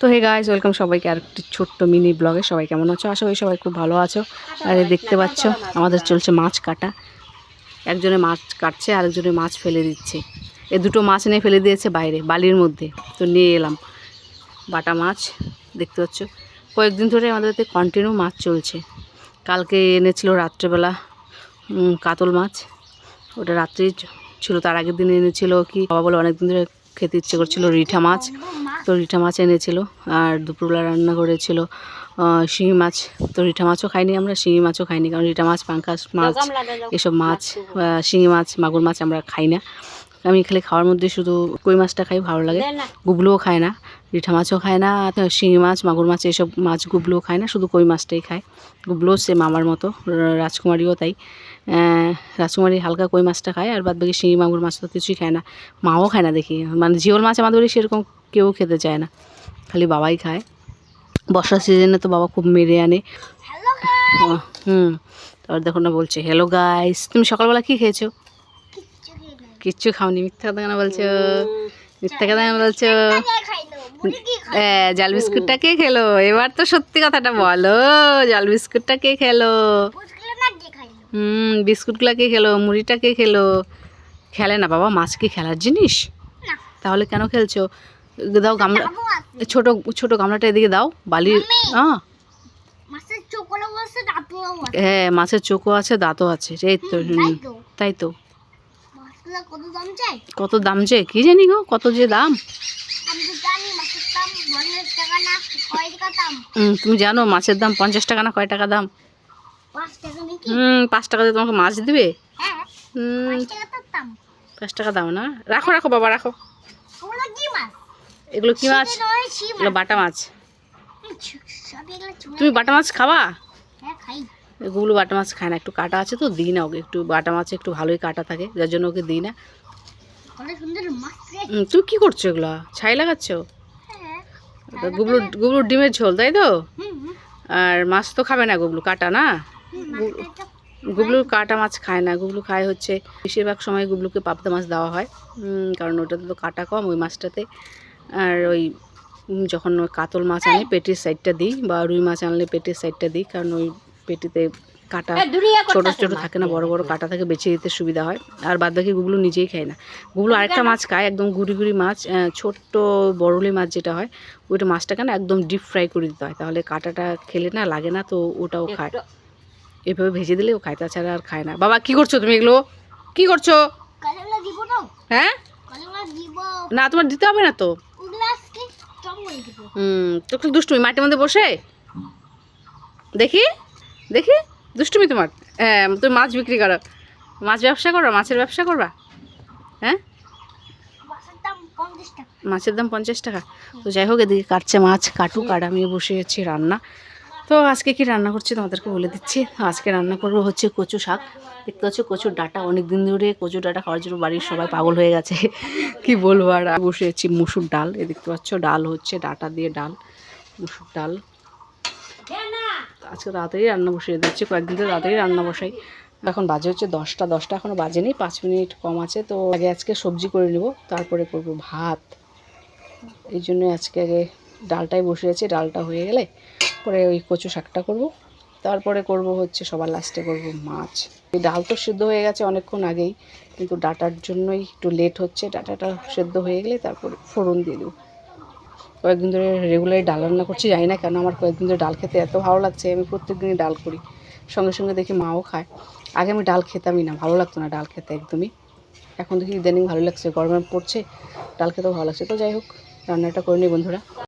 তো hey guys welcome সবাইকে আর একটি ছোট্ট মিনি ব্লগে সবাই কেমন আছো? আশা করি সবাই খুব ভালো আছো। আর দেখতে পাচ্ছ, আমাদের চলছে মাছ কাটা। একজনে মাছ কাটছে, আরেকজনে মাছ ফেলে দিচ্ছে। এ দুটো মাছ এনে ফেলে দিয়েছে বাইরে, বালির মধ্যে। তো নিয়ে এলাম বাটা মাছ, দেখতে পাচ্ছ। কয়েকদিন ধরে আমাদের কন্টিনিউ মাছ চলছে। কালকে এনেছিল রাত্রেবেলা কাতল মাছ। ওটা রাত্রেই ছিল, তার আগের দিন এনেছিল কি, বাবা বলে অনেকদিন ধরে খেতে ইচ্ছে করছিল রিঠা মাছ। তো রিঠা মাছ এনেছিল আর দুপুরবেলা রান্না করেছিল শিঙি মাছ। তো রিঠা মাছও খাইনি আমরা শিঙি মাছও খাইনি কারণ রিঠা মাছ পাঙ্কাশ মাছ এসব মাছ শিঙি মাছ মাগুর মাছ আমরা খাই না। আমি খালি খাওয়ার মধ্যে শুধু কই মাছটা খাই ভালো লাগে। গুবলুও খায় না রিঠা মাছও খায় না শিঙি মাছ মাগুর মাছ এসব মাছ গুবলুও খায় না শুধু কই মাছটাই খায়। গুবলুও সে মামার মতো রাজকুমারীও তাই। রাজকুমারী হালকা কই মাছটা খায় আর বাদ বাকি শিঙি মাগুর মাছ তো কিছুই খায় না। মাও খায় না দেখি। মানে জিওল মাছ আমাদের সেরকম কেউ খেতে চায় না খালি বাবাই খায়। বর্ষার সিজনে তো বাবা খুব মেরে আনে। হুম তারপর দেখো না বলছে হ্যালো গাইস তুমি সকালবেলা কি খেয়েছো? কিচ্ছু খাওনি মিথ্যা কথা কেন বলছো? মিথ্যা কথা কেন বলছো? জাল বিস্কুটটা কে খেলো? এবার তো সত্যি কথাটা বলো জাল বিস্কুটটা কে খেলো? হুম বিস্কুটগুলো কে খেলো? মুড়িটা কে খেলো? খেলে না বাবা মাছ কি খেলার জিনিস? তাহলে কেন খেলছো? দাও গামলা ছোট ছোট গামলাটা এদিকে দাও বালির হ্যাঁ। হ্যাঁ মাছের চোখও আছে দাঁতও আছে এই তো তাই তো। কত দাম চাই? যে কি জানি গো কত যে দাম? আমি তো জানি মাছের দাম পঞ্চাশ টাকা না কয় টাকা দাম? হুম, তুমি জানো মাছের দাম পঞ্চাশ টাকা না কয় টাকা দাম? হুম পাঁচ টাকা দিয়ে তোমাকে মাছ দিবে? হ্যাঁ পাঁচ টাকা দাম। দাও না? রাখো রাখো বাবা রাখো। কি মাছ? এগুলো কি মাছ? এগুলো বাটা মাছ। তুমি বাটা মাছ খাবা? হ্যাঁ এগুলো বাটা মাছ খায় না একটু কাটা আছে তো দিই না ওকে একটু বাটা মাছে একটু ভালোই কাটা থাকে যার জন্য ওকে দিই না। তুমি কি করছ এগুলো? ছাই লাগাচ্ছ? হ্যাঁ গুবলু গুবলুর ডিমের ঝোল তাই তো? আর মাছ তো খাবে না গুবলু কাটা না? গুবলু কাটা মাছ খায় না গুবলু খায় হচ্ছে বেশিরভাগ সময় গুবলুকে পাবদা মাছ দেওয়া হয়। কারণ ওটাতে তো কাটা কম ওই মাছটাতে। আর ওই যখন ওই কাতল মাছ আনে পেটির সাইডটা দিই বা রুই মাছ আনলে পেটির সাইডটা দিই কারণ ওই পেটিতে কাটা ছোট ছোট থাকে না বড় বড় কাটা থাকে বেছে দিতে সুবিধা হয়। আর বাদ বাকি গুগলো নিজেই খায় না। গুগলো আরেকটা মাছ খায় একদম গুড়ি গুড়ি মাছ ছোট্ট বড়লি মাছ যেটা হয় ওইটা মাছটাকে না একদম ডিপ ফ্রাই করে দিতে হয়। তাহলে কাটাটা খেলে না লাগে না তো ওটাও খায়। এভাবে ভেজে দিলে ও খায় তাছাড়া আর খায় না। বাবা কি করছ তুমি এগুলো? কি করছ? হ্যাঁ? না তোমার দিতে হবে না তো। হুম দুষ্টুমি, মাটির মধ্যে বসে? দেখি দেখি, দুষ্টুমি তোমার। হ্যাঁ তুমি মাছ বিক্রি করো। মাছ ব্যবসা করবা মাছের ব্যবসা করবা? হ্যাঁ? মাছের দাম পঞ্চাশ টাকা। তো যাই হোক, এদিকে কাটছে মাছ, কাটুক, আর আমি বসে আছি রান্না। তো আজকে কি রান্না করছি তোমাদেরকে বলে দিচ্ছি। আজকে রান্না করব হচ্ছে কচু শাক। দেখতে পাচ্ছ কচুর ডাটা অনেক দিন ধরে কচু ডাটা খাওয়ার জন্য বাড়ির সবাই পাগল হয়ে গেছে। কি বলব আর বসে আছি মুসুর ডাল। এ দেখতে পাচ্ছ, ডাল হচ্ছে ডাটা দিয়ে ডাল, মুসুর ডাল। আজকে তাড়াতাড়ি রান্না বসিয়ে দিচ্ছি, কয়েকদিন ধরে তাড়াতাড়ি রান্না বসাই। এখন বাজে হচ্ছে দশটা দশটা এখনও বাজেনি, পাঁচ মিনিট কম আছে। তো আগে আজকে সবজি করে নেব, তারপরে করব ভাত। এই জন্য আজকে আগে ডালটাই বসে আছে ডালটা হয়ে গেলে পরে ওই কচু শাকটা করব। তারপরে করব হচ্ছে সবার লাস্টে করব মাছ। ডাল তো সিদ্ধ হয়ে গেছে অনেকক্ষণ আগেই, কিন্তু ডাটার জন্যই একটু লেট হচ্ছে। ডাটাটা সেদ্ধ হয়ে গেলে তারপরে ফোড়ন দিয়ে দেবো। কয়েকদিন ধরে রেগুলারই ডাল রান্না করছি, জানি না কেন আমার কয়েকদিন ধরে ডাল খেতে এত ভালো লাগছে। আমি প্রত্যেক দিনই ডাল করি। সঙ্গে সঙ্গে দেখি মাও খায়। আগে আমি ডাল খেতামই না, ভালো লাগতো না ডাল খেতে একদমই। এখন দেখি ইদানিং ভালো লাগছে, গরমে পড়ছে, ডাল খেতেও ভালো লাগছে। তো যাই হোক, রান্নাটা করে নিই বন্ধুরা।